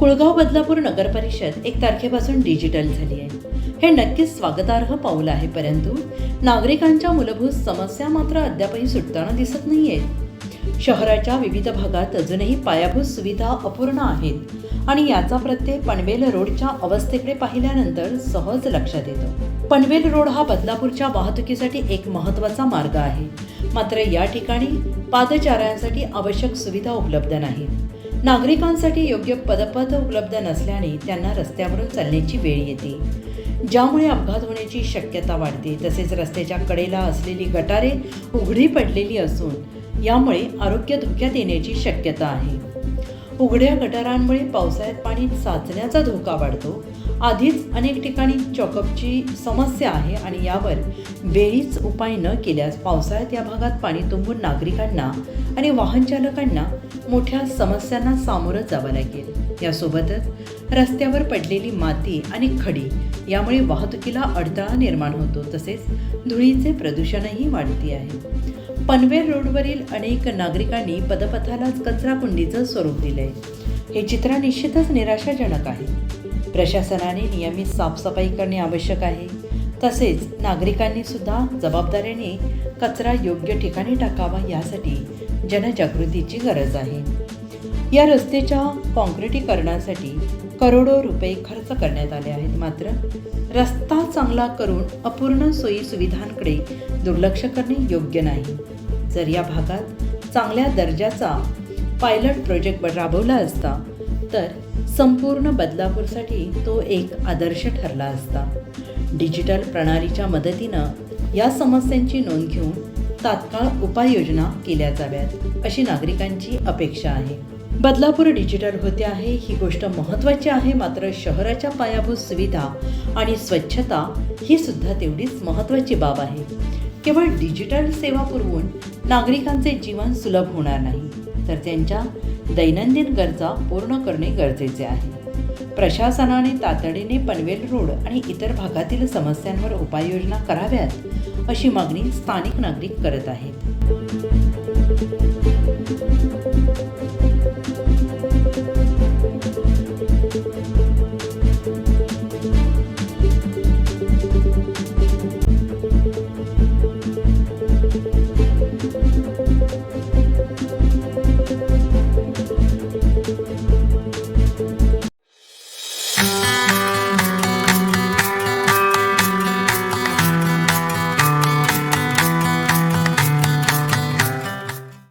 कुळगाव बदलापूर नगर परिषद एक तारखेपासून डिजिटल झाली आहे. हे नक्कीच स्वागतार्ह पाऊल आहे परंतु नागरिकांच्या मूलभूत समस्या मात्र अद्यापही सुटताना दिसत नाहीयेत. शहराच्या विविध भागात अजूनही पायाभूत सुविधा अपूर्ण आहेत आणि याचा प्रत्यय पनवेल रोडच्या अवस्थेकडे पाहिल्यानंतर सहज लक्षात येतो. पनवेल रोड हा बदलापूरच्या वाहतुकीसाठी एक महत्त्वाचा मार्ग आहे. मात्र या ठिकाणी पादचाऱ्यांसाठी आवश्यक सुविधा उपलब्ध नाहीत. नागरिकांसाठी योग्य पदपथ उपलब्ध नसल्याने त्यांना रस्त्यावरून चालण्याची वेळ येते. ज्यामुळे अपघात होण्याची शक्यता वाढते. तसेच रस्त्याच्या कडेला असलेली गटारे उघडी पडलेली असून यामुळे आरोग्य धोक्यात येण्याची शक्यता आहे. उघड्या गटारांमुळे पावसाळ्यात पाणी साचण्याचा धोका वाढतो. आधीच अनेक ठिकाणी चॉकअपची समस्या आहे आणि यावर वेळीच उपाय न केल्यास पावसाळ्यात या भागात पाणी तुंबून नागरिकांना आणि वाहनचालकांना मोठ्या समस्यांना सामोरं जावं लागेल. यासोबतच रस्त्यावर पडलेली माती आणि खडी यामुळे वाहतुकीला अडथळा निर्माण होतो तसेच धुळीचे प्रदूषणही वाढते आहे. पनवेल रोडवरील अनेक नागरिकांनी पदपथालाच कचरा कुंडीचं स्वरूप दिलंय. हे चित्र निश्चितच निराशाजनक आहे. प्रशासनाने नियमित साफसफाई करणे आवश्यक आहे. तसेच नागरिकांनी सुद्धा जबाबदारीने कचरा योग्य ठिकाणी टाकावा यासाठी जनजागृतीची गरज आहे. या रस्त्याच्या काँक्रिटीकरणासाठी करोडो रुपये खर्च करण्यात आले आहेत मात्र रस्ता चांगला करून अपूर्ण सोयी सुविधांकडे दुर्लक्ष करणे योग्य नाही. जर या भागात चांगल्या दर्जाचा पायलट प्रोजेक्ट राबवला असता तर संपूर्ण बदलापूरसाठी तो एक आदर्श ठरला असता. डिजिटल प्रणालीच्या मदतीनं या समस्यांची नोंद घेऊन तात्काळ उपाययोजना केल्या जाव्यात अशी नागरिकांची अपेक्षा आहे. बदलापूर डिजिटल होते आहे ही गोष्ट महत्त्वाची आहे मात्र शहराच्या पायाभूत सुविधा आणि स्वच्छता ही सुद्धा तेवढीच महत्त्वाची बाब आहे. केवळ डिजिटल सेवा पुरवून नागरिकांचे जीवन सुलभ होणार नाही तर त्यांच्या दैनंदिन गरजा पूर्ण करणे गरजेचे आहे. प्रशासनाने तातडीने पनवेल रोड आणि इतर भागातील समस्यांवर उपाययोजना कराव्यात अशी मागणी स्थानिक नागरिक करत आहेत.